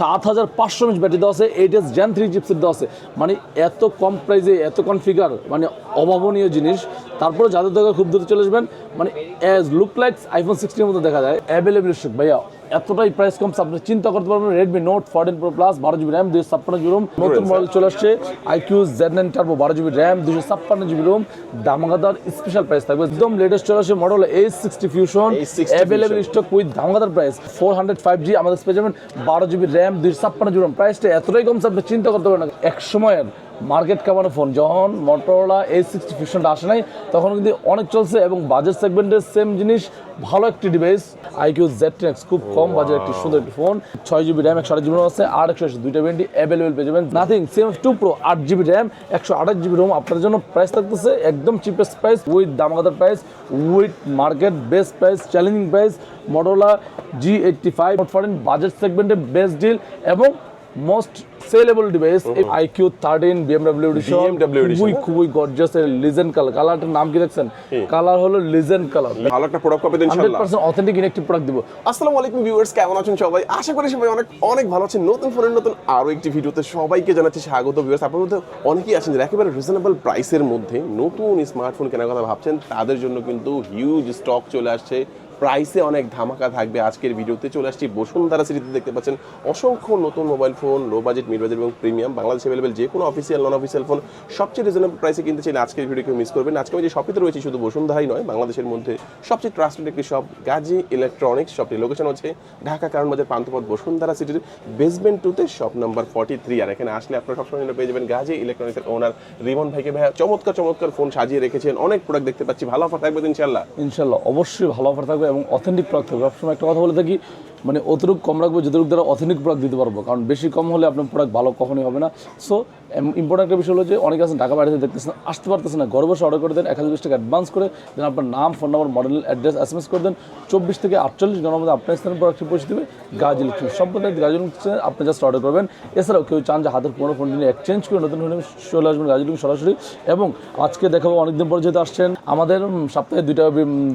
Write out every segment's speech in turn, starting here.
সাত হাজার পাঁচশো এমএচ ব্যাটারি দেওয়া আছে eight s gen three chipset দেওয়া আছে। মানে এত কম প্রাইসে এত কনফিগার মানে অভাবনীয় জিনিস। তারপরে যাদের দরকার খুব দ্রুত চলে আসবেন। মানে অ্যাজ লুক লাইক আইফোন সিক্সটির মতো দেখা যায়। অ্যাভেলেবল ভাইয়া। এতটাই প্রাইস কম আপনি চিন্তা করতে পারবেন Redmi Note fourteen Pro Plus বারো জিবি র্যাম দুশো ছাপ্পান্ন জিবি রুম নতুন মডেল চলে আসছে আইকিউ জেড নাইন টার্বো বারো জিবি র্যাম দুশো ছাপ্পান্ন জিবি রুম দামাগাদার স্পেশাল প্রাইস থাকবে। একদম লেটেস্ট চলে আসছে model Edge sixty fusion available stock with দামাগাদার price four hundred five G আমাদের পেয়ে যাবেন বারো জিবি র্যাম দুশো ছাপ্পান্ন জিবি রোম প্রাইসটা এতটাই কম আপনি চিন্তা করতে পারেন না। এক সময়ের মার্কেট কামানো ফোন? যখন মোটরোলা এই সিক্সটি ফিউশনটা আসে নাই তখন কিন্তু অনেক চলছে এবং বাজেট সেগমেন্টের সেম জিনিস ভালো একটি ডিভাইস আইকিউ জেড টেক্স খুব কম বাজেট একটি সুন্দর একটি ফোন ছয় জিবি র্যাম একশো আট জিবি আছে আর একশো আশি দুইটা ভেন্টি অ্যাভেলেবেল পেয়ে যাবেন। নাথিং সেম টু প্রো আট জিবি র্যাম একশো আঠাশ জিবি রোম আপনার জন্য প্রাইস থাকতেছে একদম cheapest price with দামাগাদার price with market best price challenging price Motorola G eighty five foreign budget সেগমেন্টে বেস্ট ডিল এবং most sellable device iQOO thirteen BMW edition, খুবই? খুবই গর্জাস লিজেন্ড কালার কালারটার নাম কি দেখছেন? কালার হলো লিজেন্ড কালার ভালো একটা প্রোডাক্ট পাবেন ইনশাআল্লাহ। পার্সেন্ট অথেন্টিক ইনেকটিভ প্রোডাক্ট দিব। আসসালামু আলাইকুম ভিউয়ার্স কেমন আছেন সবাই? আশা করি সবাই অনেক অনেক ভালো আছেন। নতুন ফোনের নতুন আরও একটি ভিডিওতে সবাইকে জানাচ্ছি স্বাগত ভিউয়ার্স আপনার মধ্যে অনেকেই আছেন যারা একেবারে রিজনেবল প্রাইসের মধ্যে নতুন স্মার্টফোন কেনার কথা ভাবছেন তাদের জন্য কিন্তু হিউজ স্টক চলে আসছে। প্রাইসে অনেক ধামাকা থাকবে। আজকের ভিডিওতে চলে আসছি বসুন্ধরা সিটিতে দেখতে পাচ্ছেন অসংখ্য নতুন mobile phone low budget mid budget এবং প্রিমিয়াম বাংলাদেশে অ্যাভেলেবেল যে কোনো অফিসিয়াল নন অফিসিয়াল ফোন সবচেয়ে রিজনেবল প্রাইসে কিনতে চাইলে আজকের ভিডিওকে মিস করবেন। আজকে আমি যে শপিতে রয়েছে শুধু বসুন্ধরাই নয়, বাংলাদেশের মধ্যে সবচেয়ে ট্রাস্টেড একটি শপ গাজী ইলেকট্রনিক্স শপটি লোকেশন হচ্ছে ঢাকা কারণ বাজার পান্থপথ, বসুন্ধরা সিটির বেসমেন্ট টুতে শপ নাম্বার ফর্টি থ্রি আর এখানে আসলে আপনারা সবসময় পেয়ে যাবেন গাজী ইলেকট্রনিক্সের ওনার রিমন ভাইকে। ভাইয়া, চমৎকার চমৎকার ফোন সাজিয়ে রেখেছেন। অনেক প্রোডাক্ট দেখতে পাচ্ছি। ভালো অফার থাকবে ইনশাল্লাহ ইনশাল্লাহ অবশ্যই ভালো অফার থাকবে। এবং অথেন্টিক প্রোডাক্ট থাকবে। সবসময় একটা কথা বলে থাকি মানে অতিরিক্ত কম রাখব, যতটুকু দ্বারা অথেন্টিক প্রোডাক্ট দিতে পারব। কারণ বেশি কম হলে আপনার প্রোডাক্ট ভালো কখনোই হবে না। সো ইম্পর্টেন্ট একটা বিষয় হলো যে অনেকে আছেন টাকা বাড়িতে দেখতেছেন আসতে পারতেছেন না। ঘরে বসে অর্ডার করে দেন এক হাজার বিশ টাকা অ্যাডভান্স করে দেন আপনার নাম phone number model address S M S করে দেন চব্বিশ থেকে আটচল্লিশ ঘণ্টার মধ্যে আপনার স্থানে প্রোডাক্টটি পৌঁছে দেবে গাজ ইলেকট্রিক সম্প্রদায় গাজ ইলেকট্রিক আপনি জাস্ট অর্ডার করবেন। এছাড়াও কেউ চান যে হাতের পুরোনো ফোনটি নিয়ে এক্সচেঞ্জ করে নতুন ফোনে চলে আসবেন গাজ ইলেকট্রিক সরাসরি। এবং আজকে দেখাবো অনেকদিন পর যেহেতু আসছেন আমাদের সপ্তাহে দুইটা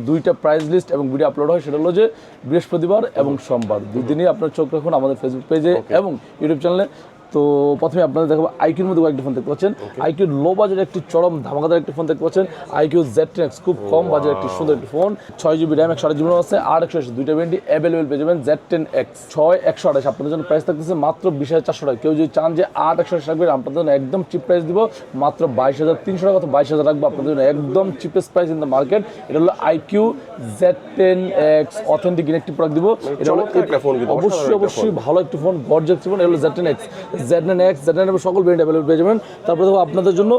দুইটা প্রাইজ লিস্ট এবং ভিডিও আপলোড হয় সেটা হলো যে বৃহস্পতিবার এবং সোমবার। দুই দিনই আপনার চোখ রাখুন আমাদের ফেসবুক পেজে এবং ইউটিউব চ্যানেলে তো প্রথমে আপনাদের দেখাবো আইকিউর মধ্যে কয়েকটি ফোন দেখতে পাচ্ছেন। আইকিউর লো বাজেট একটি চরম ধামাকাদার একটি ফোন দেখতে পাচ্ছেন। আইকিউ জেড টেক্স খুব কম বাজেট একটি সুন্দর একটি ফোন ছয় জিবি র্যাম একশো আট জিবি আছে আর একশো আশি দুইটা ভেন্টি অ্যাভেলেবেল পেয়ে যাবেন জেড টেন এক্স ছয় একশো আঠাশ আপনাদের জন্য প্রাইস থাকতেছে মাত্র বিশ হাজার চারশো টাকা। কেউ যদি চান যে আট একশো আশি রাখবেন আপনাদের জন্য একদম চিপ প্রাইস দিব। মাত্র বাইশ হাজার তিনশো টাকা তো বাইশ হাজার রাখব আপনাদের জন্য একদম cheapest price in the market এটা হলো iQOO Z ten X authentic electric product দিব। এটা হলো একটা অবশ্যই অবশ্যই ভালো একটি ফোন গর্জেস ফোন এগুলো Z ten X Z nine X Z nine সকল ব্র্যান্ড অ্যাভেলেবল পেয়ে যাবেন। তারপরে দেখো আপনাদের জন্য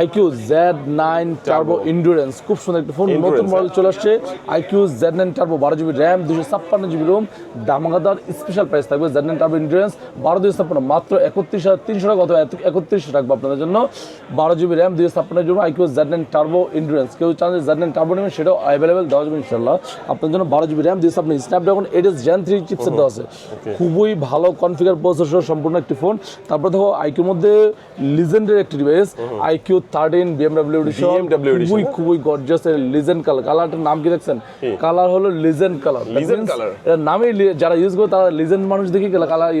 iQOO Z nine turbo endurance খুব সুন্দর একটি ফোন নতুন মডেল চলে আসছে। আইকিউ জেড নাইন টার্বো বারো জিবি র্যাম দুশো ছাপ্পান্ন জিবি রোম দামাগাদার স্পেশাল প্রাইস থাকবে জেড নাইন টার্বো ইন্ডুরেন্স বারো দুশো ছাপ্পান্ন মাত্র একত্রিশ হাজার তিনশো টাকা অথবা একত্রিশ রাখব আপনাদের জন্য। বারো জিবি র্যাম দুশো ছাপ্পান্ন GB iQOO Z nine turbo endurance কেউ চান যে জেড নাইন টার্বো নেবেন সেটাও অ্যাভেলেবেল দেওয়া যাবে ইনশাল্লাহ আপনার জন্য বারো জিবি র্যাম দুশো ছাপ্পান্ন Snapdragon eight s gen three chipset দেওয়া আছে। খুবই ভালো কনফিগার প্রসেসর সম্পূর্ণ একটি ফোন তারপর দেখো আইকিউর মধ্যে লিজেন্ডের একটি device iQOO thirteen BMW BMW edition, খুবই খুবই গর্জাস লিজেন্ড কালার কালারটার নাম কি দেখছেন? কালার হলো লিজেন্ড কালার color? এর নামেই যারা ইউজ করে তারা লিজেন্ড মানুষ দেখি কালার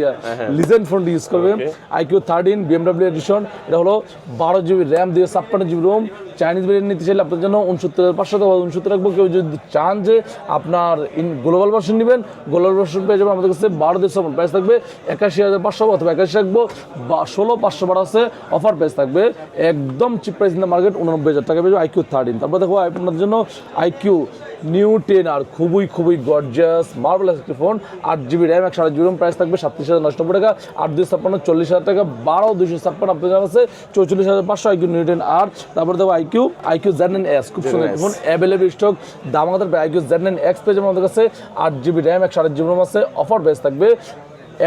লিজেন্ড ফোন ইউজ করবে। আইকিউ থার্টিন বিএমডাব্লিউ এডিশন এটা হলো বারো জিবি র্যাম দিয়ে ছাপ্পান্ন জিবি রোম চাইনিজ ভেরিয়েন্ট নিতে চাইলে আপনার জন্য উনসত্তর পাঁচশো টাকা উনসত্তর রাখব। কেউ যদি চান যে আপনার ইন গ্লোবাল ভার্সন নেবেন গ্লোবাল ভার্সন পেয়ে যাবেন। আমাদের কাছে বারো দেড়শো প্রাইস থাকবে। একাশি হাজার পাঁচশো অথবা একাশি রাখব বা ষোলো, পাঁচশো বার আছে অফার প্রাইস থাকবে, একদম cheap price in the market উননব্বই হাজার টাকা পেয়ে যাবে আইকিউ থার্টিন তারপর দেখো, আপনাদের জন্য আইকিউ নিউ টেন আর খুবই খুবই গর্জাস মার্বেলাস একটি ফোন আট জিবি র্যাম একশো আট জিবি প্রাইস থাকবে সাতত্রিশ হাজার নশো নব্বই টাকা, আট দুশো ছাপ্পান্ন, চল্লিশ হাজার টাকা, বারো দুশো ছাপ্পান্ন, আপনাদের আছে, চৌচল্লিশ হাজার পাঁচশো আইকিউ নিউ টেন আর তারপর দেখো আইকিউ আইকিউ নাইন এস খুব সুন্দর ফোন অ্যাভেলেবল স্টক দাম আমাদের আইকিউ নাইন এক্স পেয়ে আমাদের কাছে, আট জিবি র্যাম একশো আট জিবি আছে অফার প্রাইস থাকবে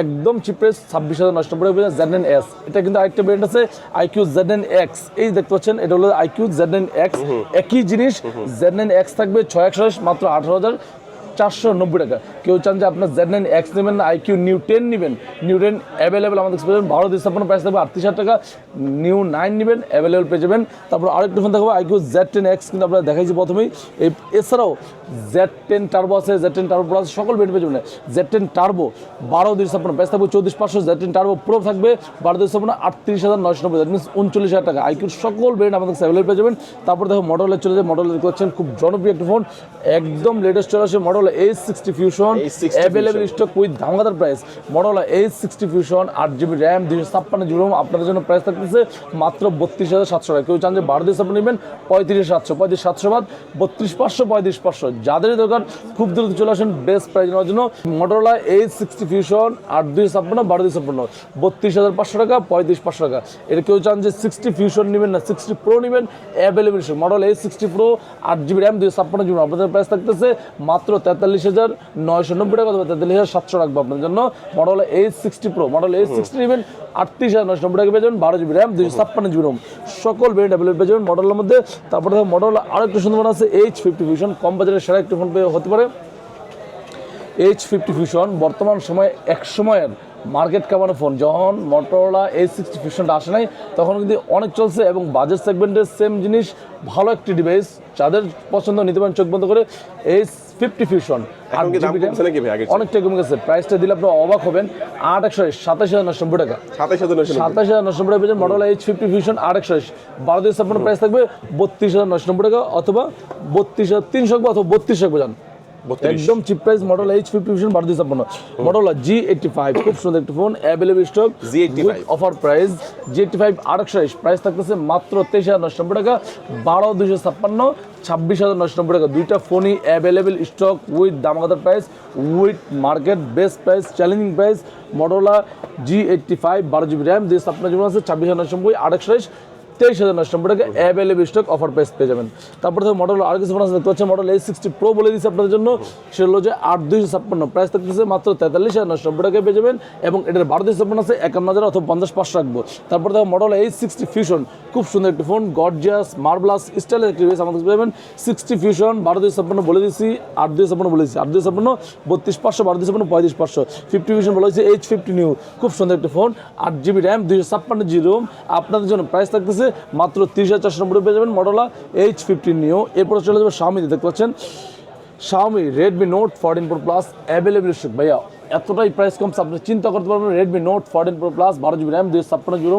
একদম চিপেস্ট ছাব্বিশ হাজার নষ্ট পড়ে জেড এন এস এটা কিন্তু আরেকটা ব্র্যান্ড আছে আইকিউ জেড এন এক্স এই দেখতে পাচ্ছেন এটা হলো আইকিউ জেড এন এক্স একই জিনিস জেড এন এক্স থাকবে ছয় একশো মাত্র আঠারো হাজার। চারশো নব্বই টাকা। কেউ চান যে আপনার জেড নাইন এক্স নেবেন না আইকিউ নিউ টেন নেবেন। নিউ টেন অ্যাভেলেবেল আমাদের পেয়ে দিন আপনার প্রাইস থাকবে আটত্রিশ হাজার টাকা। নিউ নাইন নেবেন অ্যাভেলেবেল পেয়ে যাবেন। তারপর আরেকটু ফোন থাকবে আইকিউ জেড টেন এক্স কিন্তু আপনারা দেখাইছি প্রথমেই। এই এছাড়াও জেড টেন টার্বো আছে জেড টেন টার্বো আছে, সকল বেড পেয়ে যাবেন। জেড টেন টার্বো বারো দিন আপনার প্রাইস থাকবে চৌত্রিশ পাঁচশো। জেড টেন টার্বো প্রো থাকবে বারো দিন আপনার আটত্রিশ হাজার নয়শো নব্বই। দ্যাট মিনস উনচল্লিশ হাজার টাকা। আইকিউর সকল ব্র্যান্ড আমাদের অ্যাভেলেবল পেয়ে যাবেন। তারপর দেখো মডেলের চলে যায় মডেল করছেন খুব জনপ্রিয় একটা ফোন একদম লেটেস্ট চলে আসে model Edge sixty fusion A60 available stock with ধামাকাদার price model Edge sixty fusion আট জিবি র্যাম দুশো ছাপ্পান্ন জিবি রোম আপনাদের জন্য প্রাইস থাকতেছে মাত্র বত্রিশ হাজার সাতশো টাকা। কেউ চান যে বারো দিন আপনি নেবেন পঁয়ত্রিশ সাতশো পঁয়ত্রিশ সাতশো বাদ বত্রিশ পাঁচশো পঁয়ত্রিশ পাঁচশো। যাদের দরকার খুব দ্রুত চলে আসেন বেস্ট প্রাইস নেওয়ার জন্য মডেলা এইচ সিক্সটি ফিউশন আট দুই ছাপ্পান্ন বারো দুই ছাপ্পান্ন বত্রিশ হাজার পাঁচশো টাকা পঁয়ত্রিশ পাঁচশো টাকা। এটা কেউ চান যে সিক্সটি ফিউশন নেবেন না সিক্সটি প্রো নেবেন available model Edge sixty Pro আট জিবি র্যাম দুই ছাপ্পান্ন জিবি আপনাদের প্রাইস থাকতেছে মাত্র তেতাল্লিশ হাজার নয়শো নব্বই টাকা অথবা তেতাল্লিশ হাজার সাতশো রাখব আপনার জন্য। Model Edge sixty Pro model Edge sixty নেবেন আটত্রিশ হাজার নয়শো নব্বই টাকা পেয়ে যাবেন, বারো জিবি র্যাম দুশো ছাপ্পান্ন জিবি রোম সকল ভেরিয়েন্ট অ্যাভেলেবল পেয়ে যাবেন মডেলের মধ্যে। তারপরে মডেল আরও একটু সুন্দর আছে এইচ ফিফটি ফিউশন কম বাজারের সেরা একটু ফোন পেয়ে হতে পারে। এইচ ফিফটি ফিউশন বর্তমান সময়ে এক সময়ের মার্কেট কামানো ফোন। যখন মোটরোলা এইচ সিক্সটি ফিউশনটা আসে নাই তখন কিন্তু অনেক চলছে এবং বাজেট সেগমেন্টের সেম জিনিস ভালো একটি ডিভাইস যাদের পছন্দ নিতে পারেন চোখ বন্ধ করে এইচ ফিফটি ফিউশন? অনেকটা কমে গেছে। প্রাইসটা দিলে আপনি অবাক হবেন। আট একশো সাতাশ হাজার নশো টাকা। সাতাশ হাজার। সাতাশ হাজার নশো টাকা মডেল এইচ ফিফটি ফিউশন আট একশো বারো দিন আপনার প্রাইস থাকবে বত্রিশ হাজার নশো নব্বই টাকা অথবা বত্রিশ হাজার তিনশো অথবা বত্রিশ বত্রিশ। একদম cheap price model Edge fifty fusion বারো ছাপ্পান্ন। মডেল জি এইটটি ফাইভ খুব সুন্দর একটা phone available stock Z85 offer price G eighty five একশো প্রাইস থাকতেছে মাত্র তেইশ হাজার নশো নব্বই টাকা বারো দুশো ছাপ্পান্ন ছাব্বিশ হাজার নশো নব্বই টাকা। দুইটা ফোনই available stock with দামাগাতার price with market best price challenging price model G eighty five বারো জিবি র্যাম দুই ছাপ্পান্ন জিবি আছে ছাব্বিশ হাজার নশো নব্বই একশো তেইশ হাজার নশো নব্বই টাকা অ্যাভেলেবল স্টক অফার প্রাইস পেয়ে যাবেন। তারপর থেকে মডেল আর কিছু ফোন দেখতে পাচ্ছেন মডেল এইচ সিক্সটি প্রো বলে দিচ্ছে আপনাদের জন্য, সেটা হলো যে আট দুইশো ছাপ্পান্ন। প্রাইস থাকতেছে মাত্র তেতাল্লিশ হাজার নশো নব্বই পেয়ে যাবেন এবং এটার বারো দুইশো ছাপ্পান্ন আছে, একান্ন হাজার অথবা পঞ্চাশ পাঁচশো রাখব। তারপর দেখো মডেল এইচ সিক্সটি ফিউশন খুব সুন্দর একটি ফোন গর্জিয়াস মার্বলাস স্টাইলের একটি ডিভাইস আমাদের পেয়ে যাবেন। সিক্সটি ফিউশন বারো দুই ছাপ্পান্ন বলে দিচ্ছি আট দুই ছাপ্পান্ন বলে দিচ্ছি আট দুই ছাপ্পান্ন, বত্রিশ পাঁচশো, বারো দুই ছাপ্পান্ন, পঁয়ত্রিশ পাঁচশো। ফিফটি ফিউশন বলা হয়েছে এইচ ফিফটি নিউ খুব সুন্দর একটি ফোন আট জিবি র্যাম দুইশো ছাপ্পান্ন জি রোম আপনাদের জন্য প্রাইস থাকতেছে মাত্র তিরিশ হাজার চারশো নব্বই পেয়ে যাবেন মডেলা এইচ ফিফটিন নিও এরপরে চলে যাবে শাওমিতে দেখতে পাচ্ছেন? Xiaomi Redmi Note fourteen Pro Plus available stock ভাইয়া, এতটাই প্রাইস কমছে আপনি চিন্তা করতে পারবেন Redmi Note fourteen Pro Plus বারো জিবি র্যাম দুই ছাপ্পান্ন জিবি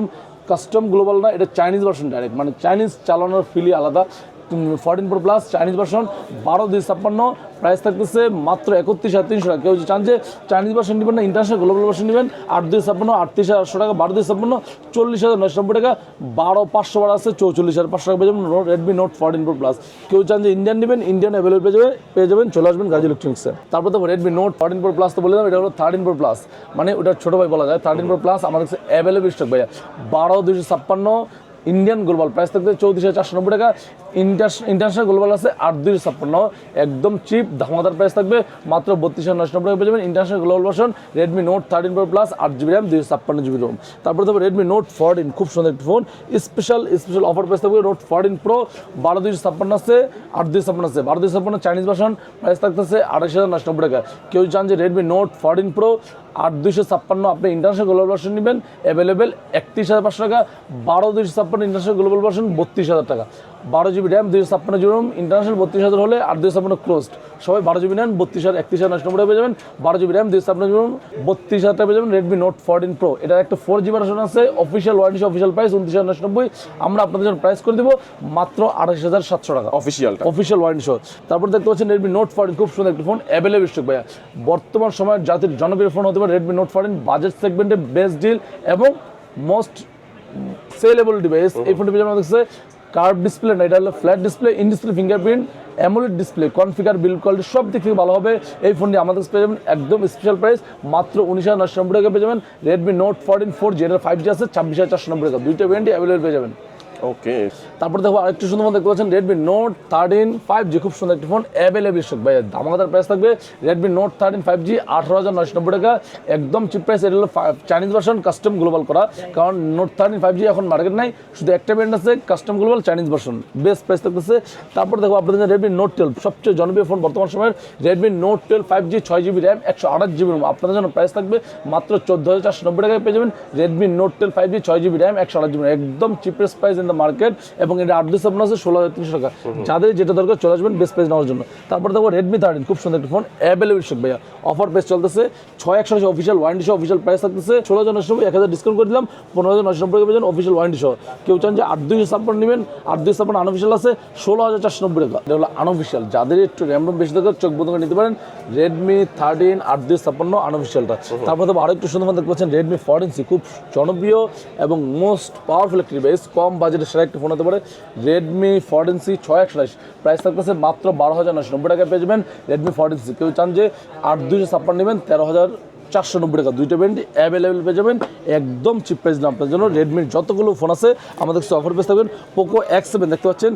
কাস্টম গ্লোবাল না, এটা চাইনিজ ভার্সন ডাইরেক্ট মানে চাইনিজ চালানোর ফিলি আলাদা। Fourteen Pro Plus Chinese version বারো দুই ছাপ্পান্ন। প্রাইস থাকতেছে মাত্র একত্রিশ হাজার তিনশো টাকা। কেউ চান যে চাইনিজ ভার্সন নেবেন না ইন্টারন্যাশনাল গ্লোবাল ভার্সন নেবেন, আট দুই ছাপ্পান্ন, আটত্রিশ হাজার আটশো টাকা, বারো দুই ছাপ্পান্ন, চল্লিশ হাজার নয়শো নব্বই টাকা, বারো পাঁচশো বারো আছে, চৌচল্লিশ হাজার পাঁচশো টাকা পেয়ে যাবেন। Redmi Note fourteen Pro Plus কেউ চান যে ইন্ডিয়ান নেবেন ইন্ডিয়ান অ্যাভেলেবল পেয়ে যাবেন পেয়ে যাবেন, চলে আসবেন গাজী ইলেকট্রনিক্সে তারপর তো Redmi Note fourteen Pro Plus তো বলে এটা হলো থার্টিন প্রো প্লাস মানে ওটা ছোটো ভাই বলা যায় থার্টিন প্রো প্লাস আমাদের কাছে অ্যাভেলেবল স্টক ভাইয়া। বারো দুইশো ছাপ্পান্ন ইন্ডিয়ান গ্লোবাল প্রাইস থাকতে চৌত্রিশ হাজার চারশো নব্বই টাকা ইন্টারন্যাশনাল গ্লোবাল আছে আট দুইশো ছাপ্পান্ন। একদম চিপ, ধামাদার প্রাইস থাকবে। মাত্র বত্রিশ হাজার নশো নব্বই পেয়ে যাবেন international global version Redmi Note thirteen Pro Plus আট জিবি র্যাম দুইশো ছাপ্পান্ন জিবি রোম তারপরে থাকবে রেডমি নোট ফোরটিন খুব সুন্দর একটি phone special special offer price থাকবে নোট ফোরটিন প্রো বারো দুইশো ছাপ্পান্ন আছে, আট দুইশো ছাপ্পান্ন আছে। বারো দুইশো ছাপ্পান্ন চাইনিজ ভার্সন প্রাইস থাকতেছে আঠাশ হাজার নশো নব্বই টাকা। কেউ চান যে রেডমি নোট ফোরটিন প্রো আট দুইশো ছাপ্পান্ন আপনি ইন্টারন্যাশনাল গ্লোবাল ভার্সন নেবেন। অ্যাভেলেবেল একত্রিশ হাজার পাঁচশো টাকা, বারো দুইশো ছাপ্পান্ন ইন্টারন্যাশনাল গ্লোবাল ভার্সন বত্রিশ হাজার টাকা। বারো জিবি র্যাম দুইশো ছাপ্পান্ন জিবি রোম ইন্টারন্যাশনাল বত্রিশ হাজার হলে আর দুইশো ছাপ্পান্ন ক্লোজড সবাই বারো জিবি নেন বত্রিশ হাজার একত্রিশ হাজার নশো নব্বই পেয়ে যাবেন। বারো জিবি র্যাম দুইশো ছাপ্পান্ন জিবি রোম বত্রিশ হাজার টাকা পেয়ে যাবেন রেডমি নোট ফোরটিন প্রো এটার একটা ফোর জিবি ভার্সন আছে অফিসিয়াল ওয়ারেন্টি অফিসিয়াল প্রাইস উনত্রিশ হাজার নশো নব্বই। আমরা আপনাদের জন্য প্রাইস করে দেবো মাত্র আঠাশ হাজার সাতশো টাকা। অফিসিয়ালটা অফিসিয়াল ওয়ারেন্টি সহ। তারপর দেখতে পাচ্ছেন রেডমি নোট ফোরটিন খুব সুন্দর একটি ফোন অ্যাভেলেবল স্টক ভাইয়া। বর্তমান সময়ের জাতির জনপ্রিয় ফোন হতে পারে রেডমি নোট ফোরটিন বাজেট সেগমেন্টে বেস্ট ডিল এবং মোস্ট সেলেবল ডিভাইস এই ফোনটি পেয়ে দেখছে কার্ভ ডিসপ্লে না, এটা হলো flat display in display fingerprint AMOLED display configure build quality সব দিক থেকে ভালো হবে। এই ফোনটি আমাদের কাছে পেয়ে যাবেন একদম স্পেশাল প্রাইস মাত্র উনিশ হাজার নশো নব্বই টাকা পেয়ে যাবেন। Redmi Note fourteen four G এটার ফাইভ জি আছে, ছাব্বিশ হাজার চারশো নব্বই টাকা। দুইটা ভ্যারিয়েন্টই অ্যাভেলেবল পেয়ে যাবেন। ওকে তারপর দেখো আরেকটু সুন্দর ফোন দেখতে Redmi Note thirteen five G খুব সুন্দর একটি ফোন অ্যাভেলেবল স্টক ভাই দামাদার প্রাইস থাকবে Redmi Note thirteen five G আঠারো হাজার নয়শো নব্বই টাকা। একদম চিপ প্রাইস এটা হলো চাইনিজ ভার্সন কাস্টম গ্লোবাল করা। কারণ নোট থার্টিন ফাইভ জি এখন মার্কেট নাই, শুধু একটা ব্র্যান্ড আছে custom global Chinese version best price থাকতেছে। তারপর দেখো আপনাদের রেডমি নোট টুয়েলভ সবচেয়ে জনপ্রিয় ফোন বর্তমান সময়ের Redmi Note twelve five G ছয় জিবি র্যাম একশো আঠাশ জিবি আপনাদের জন্য প্রাইস থাকবে মাত্র চোদ্দ হাজার চারশো নব্বই টাকায় পেয়ে যাবেন Redmi Note twelve five G ছয় জিবি র্যাম একশো আঠাশ জিবি একদম cheapest price in the market এবং এটা আট দুশো আপনার আছে ষোলো হাজার তিনশো টাকা। যাদের যেটা দরকার চলে আসবেন বেস্ট প্রাইস নেওয়ার জন্য। তারপর দেখো রেডমি থার্টিন খুব সুন্দর একটা ফোন অ্যাভেলেবল স্টক ভাইয়া। অফার প্রাইস চলতেছে ছয় একশো অফিসিয়াল ওয়ারেন্টি সহ অফিসিয়াল প্রাইস থাকতেছে। ষোলো হাজার নশো নব্বই এক হাজার ডিসকাউন্ট করে দিলাম পনেরো হাজার নশো নব্বই পেয়ে অফিসিয়াল ওয়ারেন্টি সহ। কেউ চান যে আট দুইশো ছাপ্পান্ন নেবেন আট দুইশো ছাপ্পান্ন আনঅফিসিয়াল আছে ষোলো হাজার চারশো নব্বই টাকা। এটা হলো আনঅফিসিয়াল যাদের একটু র্যাম রোম বেশি দরকার চোখ বন্ধ করে নিতে পারেন রেডমি থার্টিন আট দুইশো ছাপ্পান্ন আনঅফিসিয়ালটা তারপর তো আরও একটু সুন্দর দেখতে পাচ্ছেন রেডমি ফোরটিন সি খুব জনপ্রিয় এবং মোস্ট পাওয়ারফুল একটি ডিভাইস কম বাজেটের সেরা একটি ফোন হতে পারে রেডমি ফোরটিন সি ছয় একশো প্রাইস থাকতেছে মাত্র বারো হাজার নশো নব্বই টাকায় পেয়ে যাবেন রেডমি ফোরটিন সি কেউ চান যে আট দুইশো ছাপ্পান্ন নেবেন, তেরো হাজার চারশো নব্বই টাকা। দুইটা ব্র্যান্ড অ্যাভেলেবেল পেয়ে যাবেন, একদম চিপ প্রাইস না। আপনার জন্য রেডমির যতগুলো ফোন আছে, আমাদের কাছে অফার পেয়ে থাকবেন পোকো এক্স সেভেন দেখতে পাচ্ছেন?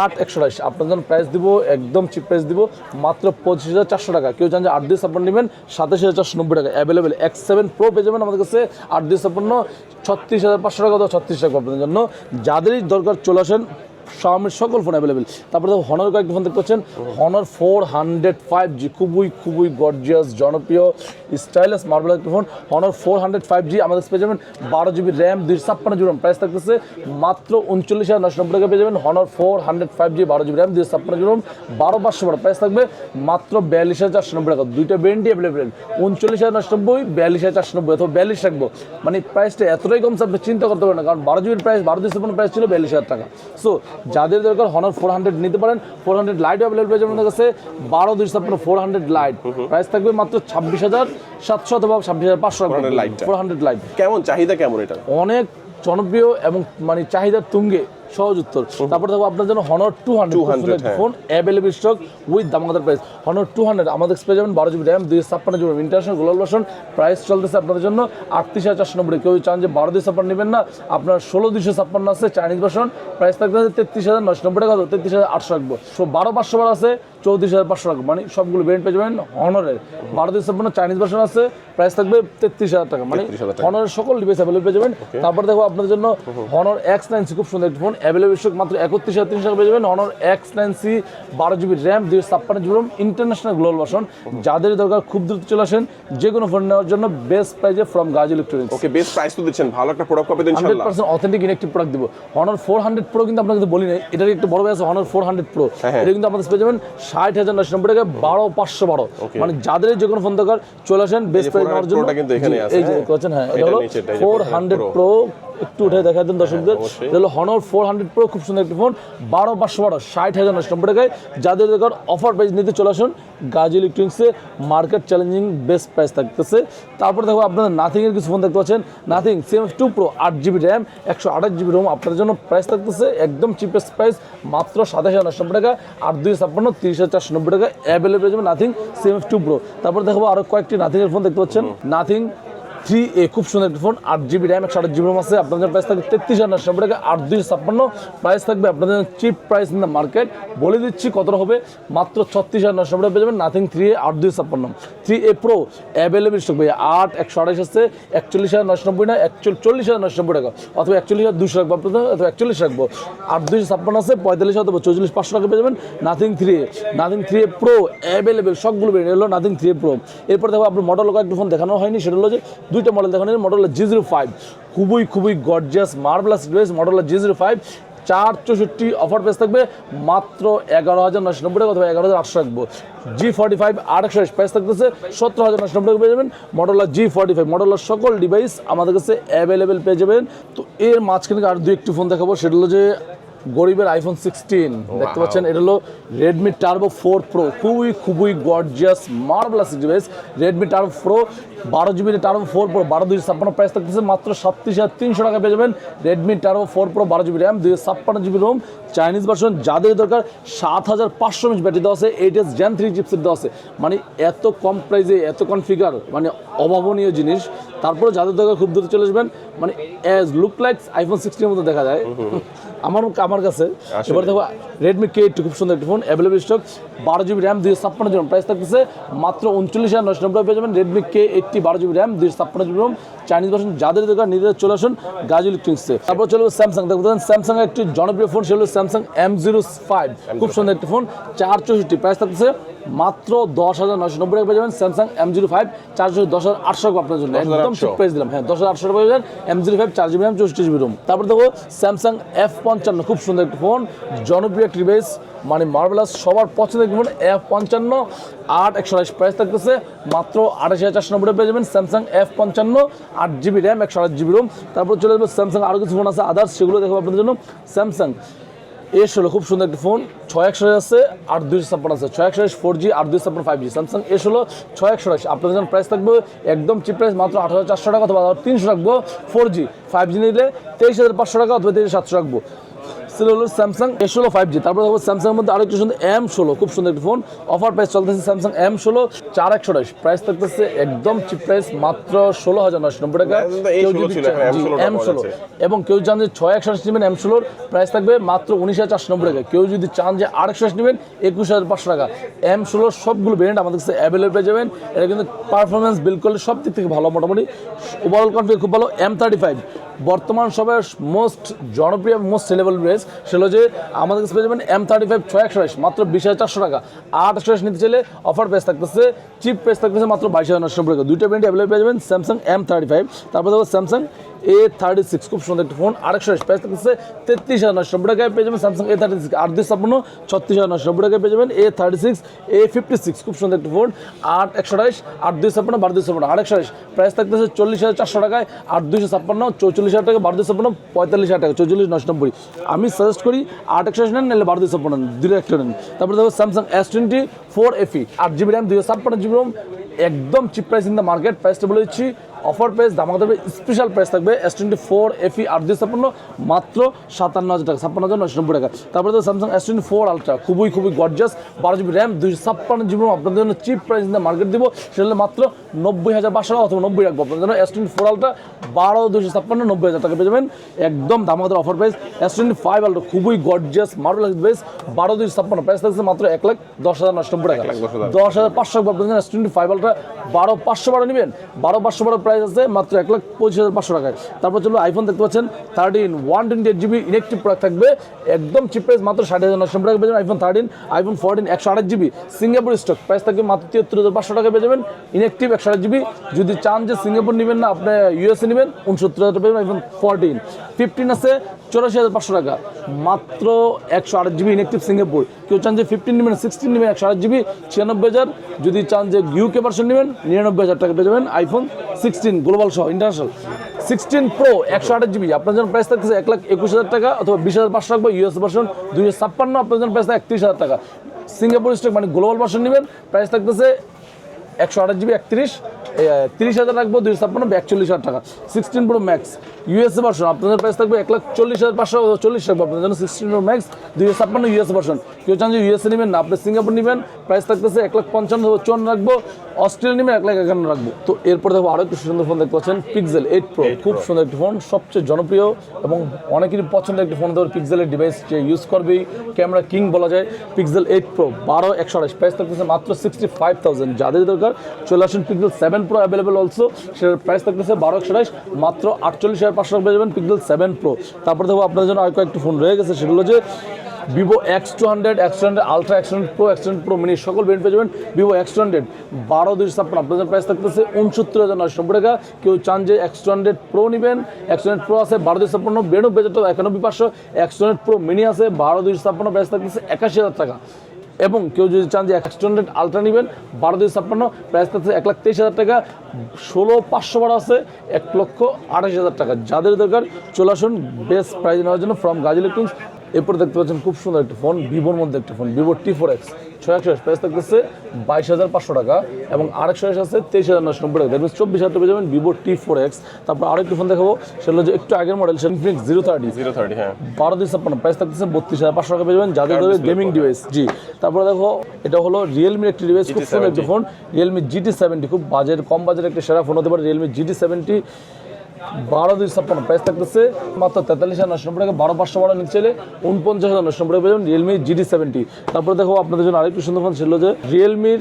আট একশো আঠাশ। আপনার যখন প্রাইস দিব, একদম চিপ প্রাইস দিব, মাত্র পঁচিশ হাজার চারশো টাকা। কেউ জানেন যে আট দিয়ে ছাপ্পান্ন নেবেন, সাতাশ হাজার চারশো নব্বই টাকা অ্যাভেলেবেল এক্স সেভেন প্রো পেয়ে যাবেন আমাদের কাছে। আট দিয়ে ছাপ্পান্ন ছত্রিশ হাজার পাঁচশো টাকা অথবা ছত্রিশ টাকা আপনাদের জন্য। যাদেরই দরকার চলে আসেন শাওমির সকল ফোন অ্যাভেলেবেল তারপরে হনার কয়েকটি ফোন দেখতে পাচ্ছেন। Honor four hundred five G খুবই খুবই গর্জিয়াস জনপ্রিয় স্টাইলাস মার্বেল একটি phone Honor four hundred five G আমাদের পেয়ে যাবেন বারো জিবি র্যাম দুইশো ছাপ্পান্ন জিবি প্রাইস থাকতেছে মাত্র উনচল্লিশ হাজার নশো নব্বই টাকা পেয়ে যাবেন Honor four hundred five G বারো জিবি র্যাম দুইশো ছাপ্পান্ন জিবি বারো পাঁচশো বারো প্রাইস থাকবে মাত্র বিয়াল্লিশ হাজার চারশো নব্বই টাকা। দুইটা ব্র্যান্ডই অ্যাভেলেবেল উনচল্লিশ হাজার নশো নব্বই, বিয়াল্লিশ হাজার চারশো নব্বই অথবা বিয়াল্লিশ রাখব। মানে প্রাইসটা এতটাই কম চিন্তা করতে পারেন না। কারণ বারো জিবির প্রাইস বারো দুইশো প্রাইস ছিল বিয়াল্লিশ হাজার টাকা। সো যাদের দরকার হনার ফোর হান্ড্রেড নিতে পারেন ফোর হান্ড্রেড লাইট অ্যাভেলেবল আছে আপনার আমাদের কাছে। বারো দুইশো আপনার ফোর হান্ড্রেড লাইট প্রাইস থাকবে মাত্র ছাব্বিশ হাজার সাতশো অথবা ছাব্বিশ হাজার পাঁচশো লাইট ফোর হান্ড্রেড লাইট কেমন? চাহিদা কেমন এটা অনেক জনপ্রিয় এবং মানে চাহিদার তুঙ্গে। সহজ উত্তর। তারপর দেখো আপনার জন্য Honor two 200, hundred. Phone available stock with দামাদার price Honor two hundred আমাদের পেয়ে যাবেন বারো জিবি র্যাম দুই ছাপ্পান্ন GB international global version price চলতেছে আপনাদের জন্য আটত্রিশ হাজার চারশো নব্বই কেউ চান যে বারো দুই ছাপ্পান্ন নেবেন না আপনার ষোলো দুইশো ছাপ্পান্ন আছে চাইনিজ ভার্সন প্রাইস থাকতে তেত্রিশ হাজার নশো নব্বই টাকা তেত্রিশ হাজার আটশো রাখব। সো বারো পাঁচশো বার আছে চৌত্রিশ হাজার পাঁচশো টাকা মানে সবগুলো ব্র্যান্ড পেয়ে যাবেন হনরের বারো দুই ছাপ্পান্ন চাইনিজ ভার্সন আছে প্রাইস থাকবে তেত্রিশ হাজার টাকা। মানে হনরের সকল ডিভাইস অ্যাভেলেবল পেয়ে যাবেন। তারপর দেখো আপনাদের জন্য হনর এক্স নাইন খুব সুন্দর একটি ফোন অ্যাভেলেবল স্টক মাত্র একত্রিশ হাজার তিনশো টাকা পেয়ে যাবেন। হনর এক্স নাইন সি বারো জিবি র্যাম দুই ছাপ্পান্ন জিবি ইন্টারন্যাশনাল গ্লোবাল ভার্সন যাদের দরকার খুব দ্রুত চলে আসেন যে কোনো ফোন নেওয়ার জন্য বেস্ট প্রাইজে ফ্রম গাজ ইলেকট্রনিক্স ওকে বেস্ট প্রাইস তো দিচ্ছেন ভালো একটা প্রোডাক্ট পাবেন হান্ড্রেড ইনশাআল্লাহ পার্সেন্ট অথেন্টিক ইলেকট্রিক প্রোডাক্ট দিব। ফোর হান্ড্রেড প্রো কিন্তু আপনাকে বলি নাই এটার একটা বড় ভাই আছে হনর ফোর হান্ড্রেড প্রো। এটা কিন্তু আমাদের পেয়ে যাবেন ষাট হাজার নশো নব্বই টাকা বারো পাঁচশো বারো। Okay. মানে যাদের যে কোনো ফোন দরকার চলে আসেন বেস্ট প্রাইস নেওয়ার জন্য। এই যে হ্যাঁ। এটা হলো নিচে, এটা এই যে ফোর 400 হান্ড্রেড প্রো একটু উঠে দেখা দেন দর্শকদের। অবশ্যই। হলো হনর ফোর হান্ড্রেড প্রো খুব সুন্দর একটি ফোন বারো পাঁচশো বারো ষাট হাজার নশো নব্বই টাকায়। যাদের দরকার অফার প্রাইস নিতে চলে আসুন গাজ ইলেকট্রনিক্সে মার্কেট চ্যালেঞ্জিং বেস্ট প্রাইস থাকতেছে। তারপর দেখো আপনাদের নাথিং এর কিছু ফোন দেখতে পাচ্ছেন। নাথিং সিএম টু প্রো আট জিবি র্যাম একশো আঠাশ জিবি রোম আপনাদের জন্য প্রাইস থাকতেছে একদম চিপেস্ট প্রাইস মাত্র সাতাশ হাজার নশো নব্বই টাকা। আট দুই ছাপ্পান্ন তিরিশ হাজার চারশো নব্বই টাকা অ্যাভেলেবল যাবে নাথিং সিএম টু প্রো তারপর দেখো আরও কয়েকটি নাথিং এর ফোন দেখতে পাচ্ছেন। নাথিং থ্রি এ খুব সুন্দর একটি ফোন, আট জিবি র্যাম, একশো আট জিবি আছে। আপনাদের প্রাইস থাকবে তেত্রিশ হাজার নশো টাকা, আট দুই ছাপ্পান্ন। প্রাইস থাকবে আপনাদের cheap price in the market বলে দিচ্ছি কতটা হবে, মাত্র ছত্রিশ হাজার নশো টাকা পেয়ে যাবেন। নাথিং থ্রি এ আট দুই ছাপ্পান্ন। Three A Pro available stock ভাই আট, একশো আঠাশ আছে, একচল্লিশ হাজার নশো নব্বই না চল্লিশ হাজার নশো নব্বই টাকা। অথবা একচল্লিশ হাজার দুশো রাখব আপনাদের, অথবা একচল্লিশ রাখব। আট দুইশো ছাপ্পান্ন আছে, পঁয়তাল্লিশ অথবা চল্লিশ পাঁচশো টাকা পেয়ে যাবেন। Nothing three A Nothing three A Pro available সবগুলো বেরিয়ে হলো নাথিং থ্রি এ প্রো এরপর দেখো, আপনার মডেল কয়েকটি ফোন দেখানো হয়নি, সেটা হলো যে দুইটা মডেল দেখানো মডেল জি জিরো ফাইভ খুবই খুবই gorgeous marvellous dress model G zero five চার চৌষট্টি অফার পেস থাকবে, মাত্র এগারো হাজার নশো নব্বই টাকা অথবা এগারো হাজার আটশো রাখব। জি ফর্টি ফাইভ আটশো প্রাইস থাকতেছে, সতেরো হাজার নশো নব্বই টাকা পেয়ে যাবেন। মডেলার জি ফর্টি ফাইভ মডেলার সকল ডিভাইস আমাদের কাছে অ্যাভেলেবেল পেয়ে যাবেন। তো এর মাঝখানে আর দু একটি ফোন দেখাবো, সেটা হলো যে গরিবের আইফোন সিক্সটিন দেখতে পাচ্ছেন এটা হলো রেডমি টার্বো ফোর প্রো খুবই খুবই gorgeous marvellous device Redmi Turbo Pro বারো জিবি টার্বো ফোর প্রো বারো দুইশো ছাপ্পান্ন প্রাইস থাকতেছে মাত্র সাতত্রিশ হাজার তিনশো টাকা পেয়ে যাবেন রেডমি টার্বো ফোর প্রো বারো জিবি র্যাম দুইশো ছাপ্পান্ন জিবি রোম চাইনিজ ভার্সন যাদের দরকার সাত হাজার পাঁচশো এমএচ ব্যাটারি দেওয়া আছে eight S Gen three chipset দেওয়া আছে। মানে এত কম প্রাইসে এত কনফিগার মানে অভাবনীয় জিনিস। তারপরে যাদের দরকার খুব দ্রুত চলে আসবেন। মানে অ্যাজ লুক লাইক আইফোন সিক্সটির মতো দেখা যায়। আমার আমার কাছে। এবার দেখো রেডমি কে এইটটি খুব সুন্দর একটি ফোন অ্যাভেলেবল স্টক বারো জিবি র্যাম দুইশো ছাপ্পান্ন জিবি প্রাইস থাকতেছে। মাত্র উনচল্লিশ হাজার নশো নব্বই পেয়ে যাবেন রেডমি কে এইটটি বারো জিবি র্যাম দুইশো ছাপ্পান্ন জিবি রোম চাইনিজ ভার্সন যাদের দরকার নিজেদের চলে আসুন গাজ ইলেকট্রিক্সে তারপর চলে স্যামসাং দেখতে পাচ্ছেন স্যামসাং একটি জনপ্রিয় ফোন সেগুলো স্যামসাং এম জিরো ফাইভ খুব সুন্দর একটি ফোন চার চৌষট্টি প্রাইস থাকতেছে। মাত্র দশ হাজার নশো নব্বই টাকা পেয়ে যাবেন স্যামসাং এম জিরো ফাইভ চারশো দশ হাজার আটশো আপনার জন্য। একদম 10,800 ঠিক প্রাইস দিলাম। হ্যাঁ দশ হাজার আটশো টাকা পেয়ে যাবেন এম জিরো ফাইভ চার জিবি র্যাম চৌষট্টি জিবি রোম তারপর দেখো স্যামসাং এফ পঞ্চান্ন খুব সুন্দর একটি ফোন জনপ্রিয় ডিভাইস মানে মার্বেলাস সবার পছন্দের ফোন এফ পঞ্চান্ন আট একশো আড়াইশ প্রাইস থাকতেছে, মাত্র আঠাশ হাজার চারশো নব্বই পেয়ে যাবেন স্যামসাং এফ পঞ্চান্ন আট জিবি র্যাম একশো আট জিবি রোম তারপর চলে যাবে স্যামসাং আরও কিছু ফোন আছে আদার্স সেগুলো দেখব আপনাদের জন্য। স্যামসাং এস হলো খুব সুন্দর একটি ফোন ছয় একশো আছে, আর দুইশো ছাপ্পান্ন আছে। ছয় একশো ফোর জি আর দুইশো ছাপ্পান্ন ফাইভ জি স্যামসাং এস হলো ছয় একশো আশি আপনাদের জন্য প্রাইস থাকবে একদম চিপ প্রাইস মাত্র আট হাজার চারশো টাকা অথবা তিনশো রাখব। ফোর জি ফাইভ জি নিলে তেইশ হাজার পাঁচশো টাকা অথবা তেইশ সাতশো রাখব। সেটা হলো স্যামসাং এ ষোলো ফাইভ জি তারপর দেখব স্যামসাংয়ের মধ্যে আরেকটু সুন্দর এম ষোলো খুব সুন্দর একটি ফোন অফার প্রাইস চলতেছে স্যামসাং এম ষোলো চার একশো আঠাশ প্রাইস থাকতেছে একদম চিপ প্রাইস মাত্র ষোলো হাজার নশো নব্বই টাকা। কেউ যদি চান- এখন জি, M16 টা এম ষোলো। এবং কেউ চান যে ছয় একশো আশি নেবেন এম ষোলোর প্রাইস থাকবে মাত্র উনিশ হাজার চারশো নব্বই টাকা। কেউ যদি চান যে আরেকশো আশি নেবেন একুশ হাজার পাঁচশো টাকা। এম ষোলোর সবগুলো ভেরিয়েন্ট আমাদের কাছে অ্যাভেলেবল পেয়ে যাবেন। এটা কিন্তু পারফরমেন্স বিল করলে সব দিক থেকে ভালো মোটামুটি। ওভারঅল কনফিগার খুব ভালো এম থার্টি ফাইভ বর্তমান সবার মোস্ট জনপ্রিয় মোস্ট সেলেবল রেস সেটা যে আমাদের কাছে পেয়ে যাবেন এম থার্টি ফাইভ ছয় একশো মাত্র বিশ হাজার চারশো টাকা। আট একশো নিতে চাইলে অফার প্রাইস থাকতেছে চিপ প্রাইস থাকতেছে মাত্র বাইশ হাজার নশো টাকা। দুইটা ব্র্যান্ড অ্যাভেলেবল পেয়ে যাবেন স্যামসাং এম থার্টি ফাইভ তারপর দেখো স্যামসাং এ থার্টি সিক্স খুব সুন্দর একটা ফোন আরেকশো প্রাইস থাকতেছে তেত্রিশ হাজার নশো টাকায় পেয়ে যাবেন স্যামসাং এ থার্টি সিক্স আট দুই ছাপ্পান্ন ছত্রিশ হাজার নশো টাকায় পেয়ে যাবেন A thirty six A fifty six খুব সুন্দর একটা ফোন আট একশো আঠাইশ আট দুই ছাপ্পান্ন, বারো দুই ছাপ্পান্ন আট একশো আঠাইশ প্রাইস থাকতেছে চল্লিশ হাজার চারশো টাকায় আট দুইশো ছাপ্পান্ন, চৌচল্লিশ হাজার টাকা, বারো দুই ছাপ্পান্ন, পঁয়তাল্লিশ হাজার টাকা, চৌচল্লিশ নশো নব্বই। আমি সাজেস্ট করি আট একশো নেন, নাহলে বারো দুই ছাপ্পান্ন দুটো একটা নেন। তারপরে দেখো Samsung S twenty four FE আট জিবি র্যাম দুইশো ছাপ্পান্ন জিবি রোম একদম cheap price in the market প্রাইসটা বলে দিচ্ছি অফার প্রাইস ধামাকা থাকবে স্পেশাল প্রাইস থাকবে এস টোয়েন্টি ফোর এফি আট দুই ছাপ্পান্ন, মাত্র সাতান্ন হাজার টাকা, ছাপ্পান্ন হাজার নশো নব্বই টাকা। তারপরে তো Samsung S twenty four Ultra খুবই খুবই গর্জাস বারো জিবি র্যাম দুইশো ছাপ্পান্ন জিবি আপনাদের জন্য চিপ প্রাইস মার্কেট দিব, সেটা মাত্র নব্বই হাজার পাঁচশো টাকা অথবা নব্বই রাখব। আপনাদের জন্য এস টোয়েন্টি ফোর আলট্রা বারো দুশো ছাপ্পান্ন নব্বই হাজার টাকা পেয়ে যাবেন। একদম দামাকাদের offer price S twenty five Ultra খুবই গর্জাস মার্বেল বেস বারো দুশো ছাপ্পান্ন। প্রাইস থাকছে মাত্র এক লাখ দশ হাজার নশো নব্বই টাকা। দশ হাজার। পাঁচশো আপনাদের এস টোয়েন্টি ফাইভ আলট্রা বারো পাঁচশো বারো নেবেন। বারো পাঁচশো বারো প্রাইস আছে মাত্র এক লাখ পঁচিশ হাজার পাঁচশো টাকায়। তারপর চলো আইফোন দেখতে পাচ্ছেন। Thirteen one twenty eight GB electric product থাকবে। একদম চিপ প্রাইস মাত্র ষাট হাজার নশো টাকা পেয়ে যাবেন আইফোন থার্টিন আইফোন ফোরটিন একশো আঠাশ জিবি সিঙ্গাপুর স্টক প্রাইস থাকবে মাত্র তিয়াত্তর হাজার পাঁচশো টাকা পেয়ে যাবেন। ইনেকটিভ একশো আঠাশ জিবি যদি চান যে সিঙ্গাপুর নেবেন না, আপনি ইউএসএ নেবেন, উনসত্তর হাজার টাকা যাবেন ফোরটিন ফিফটিন আছে, চৌরাশি হাজার পাঁচশো টাকা। মাত্র একশো আট জিবি ইনেকটিভ সিঙ্গাপুর। কেউ চান যে ফিফটিন নেবেন সিক্সটিন নেবেন, একশো আট জিবি ছিয়ানব্বই হাজার। যদি চান যে ইউকে ভার্সন নেবেন, নিরানব্বই হাজার টাকা পেয়ে যাবেন আইফোন সিক্সটিন গ্লোবাল সহ ইন্টারন্যাশনাল সিক্সটিন প্রো একশো আঠাশ জিবি আপনার জন্য প্রাইস থাকতেছে এক লাখ একুশ হাজার টাকা অথবা বিশ হাজার পাঁচশো রাখব ইউএস ভার্সন হাজার ছাপ্পান্ন, আপনার জন্য প্রাইস একত্রিশ হাজার টাকা। সিঙ্গাপুর স্টক মানে গ্লোবাল ভার্সন নেবেন প্রাইস থাকতেছে একশো আঠাশ জিবি একত্রিশ তিরিশ হাজার রাখব দুইশো ছাপ্পান্ন একচল্লিশ হাজার টাকা। Sixteen Pro Max USA version আপনাদের প্রাইস থাকবে এক লাখ চল্লিশ হাজার পাঁচশো চল্লিশ রাখব আপনাদের জন্য সিক্সটিন প্রো ম্যাক্স দুইশো ছাপ্পান্ন ইউএস ভার্সন কেউ চান যে ইউএসএ নেবেন না আপনি সিঙ্গাপুর নেবেন প্রাইস থাকতেছে এক লাখ পঞ্চান্ন চুয়ান্ন রাখব অস্ট্রেলিয়া নেবেন এক লাখ একান্ন রাখব। তো এরপর দেখব আরও একটু সুন্দর ফোন দেখতে পাচ্ছেন পিক্সেল এইট প্রো খুব সুন্দর একটি ফোন সবচেয়ে জনপ্রিয় এবং অনেকেরই পছন্দের একটি ফোন ধর পিক্সেলের ডিভাইস যে ইউজ করবেই ক্যামেরা কিং বলা যায় পিক্সেল এইট প্রো বারো একশো আঠাশ প্রাইস থাকতেছে মাত্র সিক্সটি ফাইভ থাউজেন্ড যাদের দরকার চলে আসুন Pixel seven Pro available also সেটার প্রাইস থাকতেছে বারো একশো মাত্র আটচল্লিশ হাজার পাঁচশো টাকা পেয়ে যাবেন পিক্সেল সেভেন প্রো তারপর দেখব আপনার জন্য আর কয়েকটি ফোন রয়ে গেছে সেগুলো যে Vivo X two hundred X hundred Ultra X hundred Pro X hundred Pro mini সকল ব্র্যান্ড পেয়ে যাবেন ভিভো এক্স টু হান্ড্রেড বারো দুইশো ছাপ্পান্ন, আপনাদের প্রাইস থাকতেছে উনসত্তর হাজার নয়শো টাকা। কেউ চান যে এক্স টু হান্ড্রেড প্রো নেবেন এক্স হান্ড্রেড প্রো আছে, বারো দুইশো ছাপ্পান্ন বিরানব্বই হাজার একানব্বই পাঁচশো এক্স হান্ড্রেড প্রো মিনি আছে, বারো দুইশো ছাপ্পান্ন প্রাইস থাকতেছে একাশি হাজার টাকা। এবং কেউ যদি চান যে একশো হান্ড্রেড আলট্রা নেবেন, বারো দুই ছাপ্পান্ন, প্রাইস থাকছে এক লাখ তেইশ হাজার টাকা, ষোলো পাঁচশো বারো আছে, এক লক্ষ আঠাশ হাজার টাকা। যাদের দরকার, চলে আসুন বেস্ট প্রাইজ নেওয়ার জন্য ফ্রম গাজ ইলেকট্রনিক্স এরপর দেখতে পাচ্ছেন খুব সুন্দর একটা ফোন ভিভোর মধ্যে একটা phone Vivo T four X ছয় একশো প্রাইস থাকতেছে বাইশ হাজার পাঁচশো টাকা এবং আরেকশো আছে তেইশ হাজার নশো নব্বই টাকা। দেখবেন চব্বিশ হাজার টাকা পেয়ে যাবেন ভিভো টি ফোর এক্স তারপর আরেকটি ফোন দেখাবো সেটা যে একটু আগের মডেল সেটা Infinix zero thirty zero thirty হ্যাঁ। বারো দুই ছাপ্পান্ন প্রাইস থাকতেছে বত্রিশ হাজার পাঁচশো টাকা পেয়ে যাবেন যাদের ধরে গেমিং ডিভাইস জি। তারপরে দেখো এটা হলো রিয়েলমির একটি ডিভাইস খুব সুন্দর একটি ফোন রিয়েলমি জিটি সেভেন্টি খুব বাজেট কম বাজেট একটা সেরা ফোন হতে পারে রিয়েলমি জিটি সেভেন্টি বারো দুই ছাপ্পান্ন। প্রাইস থাকতেছে মাত্র তেতাল্লিশ হাজার নশো টাকা, বারো পাঁচশো বারো নিচে এলে উনপঞ্চাশ হাজার নশো টাকা পেয়ে যাবেন রিয়েলমি জিটি সেভেন্টি তারপরে দেখো আপনাদের জন্য আরেকটু সুন্দর ফোন ছিল যে রিয়েলমির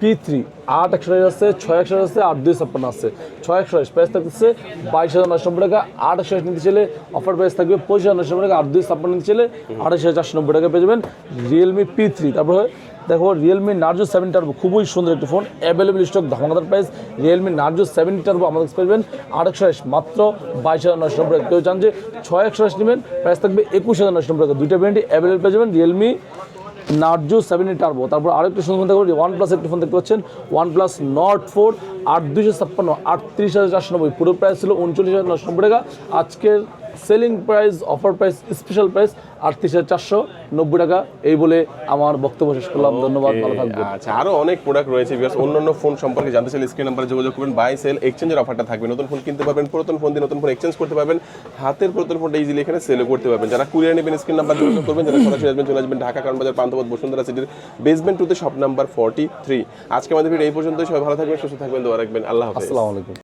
পি থ্রি আট একশো আছে, ছয় একশো আছে, আট দুই ছাপ্পান্ন আছে। ছয় একশো প্রাইস থাকতেছে বাইশ হাজার নশো নব্বই টাকা, আট একশো নিতে চলে অফার প্রাইস থাকবে পঁচিশ হাজার নশো টাকা, আট দুই ছাপ্পান্ন নিতে চলে আঠাশ হাজার চারশো নব্বই টাকা পেয়ে যাবেন রিয়েলমি পি থ্রি তারপরে দেখো রিয়েলমি নার্জো সেভেন টার্বো খুবই সুন্দর একটি phone available stock ধামাকাদার price Realme Narzo seven Turbo আমাদের পাবেন। আট একশো মাত্র বাইশ হাজার নশো নব্বই কেউ চান যে ছয় একশো নেবেন প্রাইস থাকবে একুশ হাজার নশো নব্বই টাকা। দুইটা ব্র্যান্ডই অ্যাভেলেবল পেয়ে যাবেন রিয়েলমি নার্জো সেভেন টার্বো তারপর আরেকটি সুন্দর ফোন দেখব ওয়ান প্লাস একটি ফোন দেখতে পাচ্ছেন। ওয়ান প্লাস নট ফোর আট দুইশো ছাপ্পান্ন, আটত্রিশ হাজার চারশো নব্বই। পুরো প্রাইস ছিল উনচল্লিশ হাজার নশো নব্বই টাকা। আজকের selling price offer price special price আটত্রিশ হাজার চারশো নব্বই টাকা। এই বলে আমার বক্তব্য শেষ করলাম। ধন্যবাদ ভালো থাকবেন। আচ্ছা আরও অনেক প্রোডাক্ট রয়েছে বিকজ অন্যান্য ফোন সম্পর্কে জানতে চাইলে স্ক্রিন নাম্বারে যোগাযোগ করবেন। বাই সেল এক্সচেঞ্জের অফারটা থাকবে। নতুন ফোন কিনতে পারবেন পুরাতন ফোন দিয়ে নতুন ফোন এক্সচেঞ্জ করতে পারবেন। হাতের পুরাতন ফোনটা ইজিলি এখানে সেলও করতে পারবেন। যারা কুরিয়ার নেবেন স্ক্রিন নাম্বার যোগাযোগ করবেন। যারা সরাসরি আসবেন চলে আসবেন ঢাকা কারণ বাজার পান্থপথ বসুন্ধরা সিটির বেসমেন্ট টুতে শপ নাম্বার ফর্টি থ্রি আজকে আমাদের ভিডিও এই পর্যন্তই। সবাই ভালো থাকবেন সুস্থ থাকবেন দোয়া রাখবেন। আল্লাহ আসসালামু আলাইকুম।